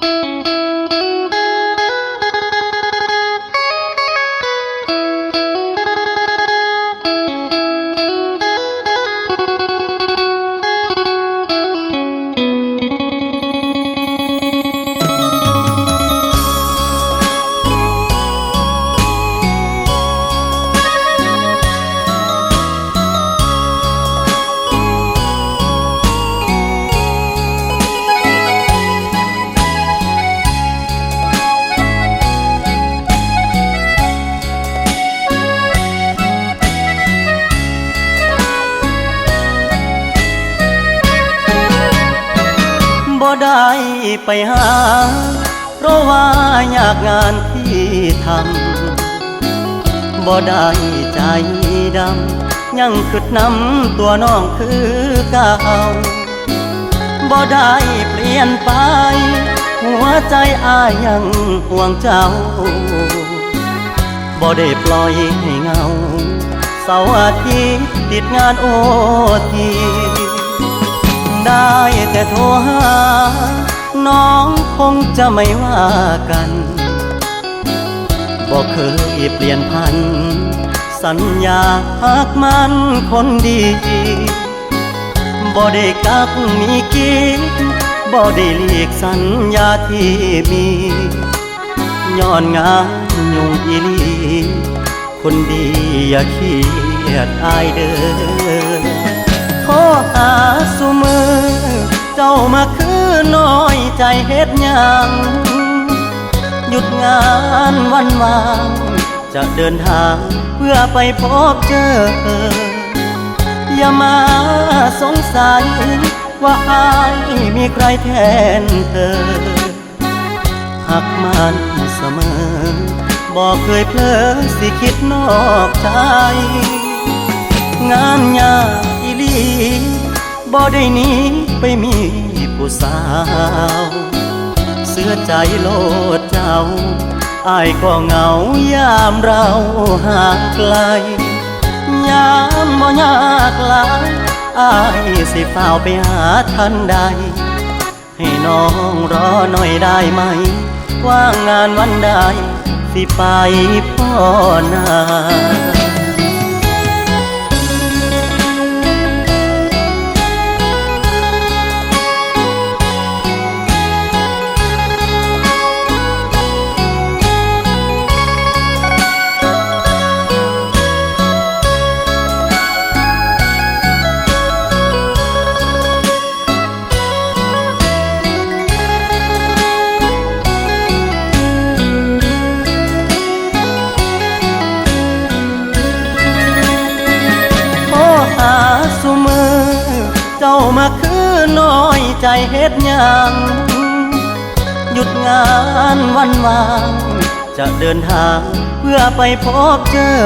Música บ่ได้ไปหา เพราะว่าอยากงานที่ทำบ่ได้ใจดำ ยังคิดนำตัวน้องคือเก่าบ่ได้เปลี่ยนไป หัวใจอายยังห่วงเจ้าบ่ได้ปล่อยให้เงา เสาร์อาทิตย์ติดงานโอที ได้แต่โทรหา น้องคงจะไม่ว่ากันบอกเคยเปลี่ยนพัน สัญญาหักมันคนดีบ่ได้กักมีกินบ่ได้เลีกสัญญาที่มีย้อนงานยุ่งอีลี คนดีอย่าเครียดอายเด้อ เจ้ามาคือน้อยใจเฮ็ดยังหยุดงานวันวางจะเดินทางเพื่อไปพบเจอ อย่ามาสงสัย ว่าอายมีใครแทนเธอ หักมันเสมอ บอกเคยเพลอสิคิดนอกใจ งานยากอีลี บ่ได้หนี้ไปมีผู้สาว เสื้อใจโลดเจ้าอายก็เหงายามเราหางไกล ยามบ่ยากลายอายสิฝ้าวไปหาทันใด ให้น้องรอหน่อยได้ไหม ว่างงานวันใดสิไปพ่อนา น้อยใจเฮ็ดยังหยุดงานวันวาง จะเดินทางเพื่อไปพบเจอ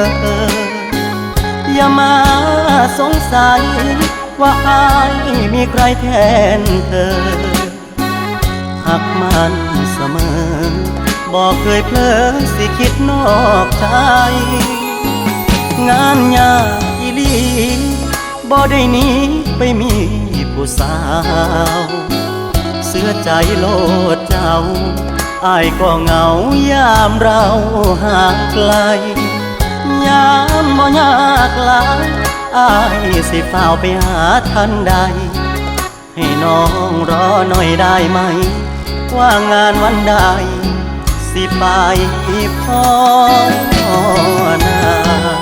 อย่ามาสงสัย ว่าอายมีใครแทนเธอ หักมันเสมอ บอกเคยเพลอสิคิดนอกใจ งานยากอีลีบ่ได้นี้ไปมี ผู้สาว เสื้อใจโลดเจ้าอายก็เหงายามเราห่างไกล ยามบ่ยากลายอายสิฝ้าวไปหาทันใด ให้น้องรอหน่อยได้ไหม ว่างานวันใด สิไปพ่อนา